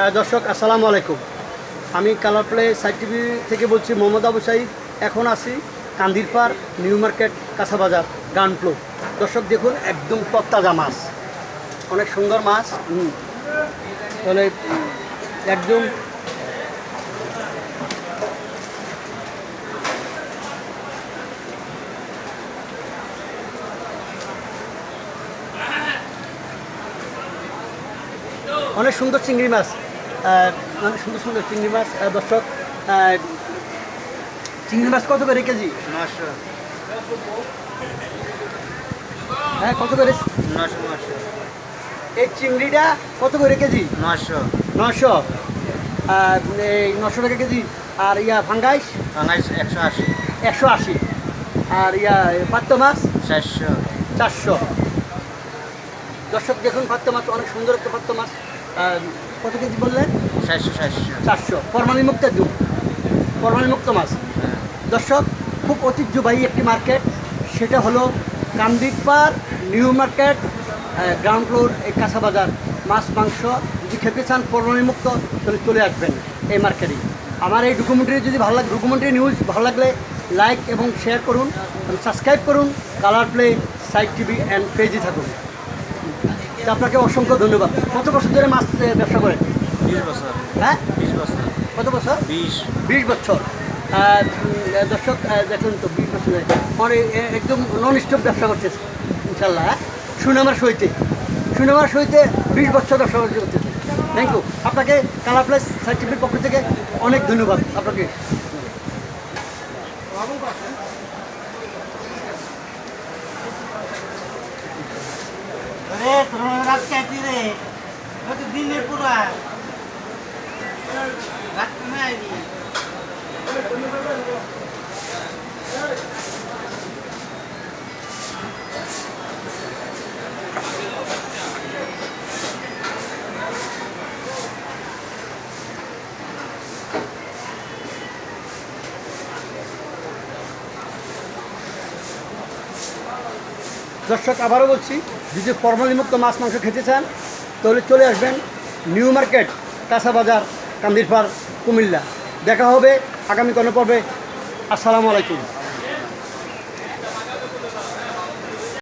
হ্যাঁ দর্শক, আসসালামু আলাইকুম। আমি কালার প্লে সাইড টিভি থেকে বলছি মোহাম্মদ আবু সাইদ। এখন আছি কান্দিরপাড় নিউ মার্কেট কাঁচাবাজার গান ফ্লো দর্শক, দেখুন, একদম তত্তাজা মাছ। অনেক সুন্দর মাছ। তাহলে একদম অনেক সুন্দর চিংড়ি মাছ। অনেক সুন্দর সুন্দর চিংড়ি মাছ দর্শক চিংড়ি মাছ কত করে কেজি? হ্যাঁ কত করে? এই চিংড়িটা কত করে কেজি? নশো নশো আর এই নশো টাকা কেজি। আর ইয়া ফাঙ্গাইস বাঙালি একশো আশি। একশো আশি। আর ইয়া পাত্ত মাছ? চারশো। চারশো। দর্শক দেখুন পাত্ত মাছ অনেক সুন্দর একটা পাত্ত মাছ। কত কেজি বললেন চারশো চারশো। ফরমালি দুধ। ফরমালি মুক্ত মাছ। হ্যাঁ। দর্শক খুব ঐতিহ্যবাহী একটি মার্কেট। সেটা হলো কামদিকপার নিউ মার্কেট গ্রাউন্ড ফ্লোর এই কাঁচা বাজার। মাছ মাংস যদি খেতে চান মুক্ত তাহলে চলে আসবেন এই মার্কেটে। আমার এই ডকুমেন্টারি যদি ভালো লাগে ডকুমেন্টারি নিউজ ভালো লাগলে লাইক এবং শেয়ার করুন সাবস্ক্রাইব করুন। Colour play site TV and পেজে থাকুন। আপনাকে অসংখ্য ধন্যবাদ। কত বছর ধরে মাছ ব্যবসা করেন? বিশ বছর। হ্যাঁ? বিশ বছর। কত বছর? বিশ। বিশ বছর। দর্শক দেখুন তো বিশ বছর এ- একদম নন স্টপ ব্যবসা করতেছে ইনশাল্লাহ হ্যাঁ? সুনামার সইতে সুনামার সইতে বিশ বছর ব্যবসা করতেছে থ্যাংক ইউ আপনাকে কালার প্লাস সার্টিফিকেট পক্ষ থেকে অনেক ধন্যবাদ। আপনাকে আরে তোর রাত কাটি রে দিনের পুরা। রাত না দর্শক, আবারও বলছি, যদি ফর্মালিমুক্ত মাছ, মাংস খেতে চান, তাহলে চলে আসবেন নিউ মার্কেট কাঁসা বাজার, কান্দিরপাড়, কুমিল্লা। দেখা হবে আগামী কোনো পর্বে আসসালামু আলাইকুম।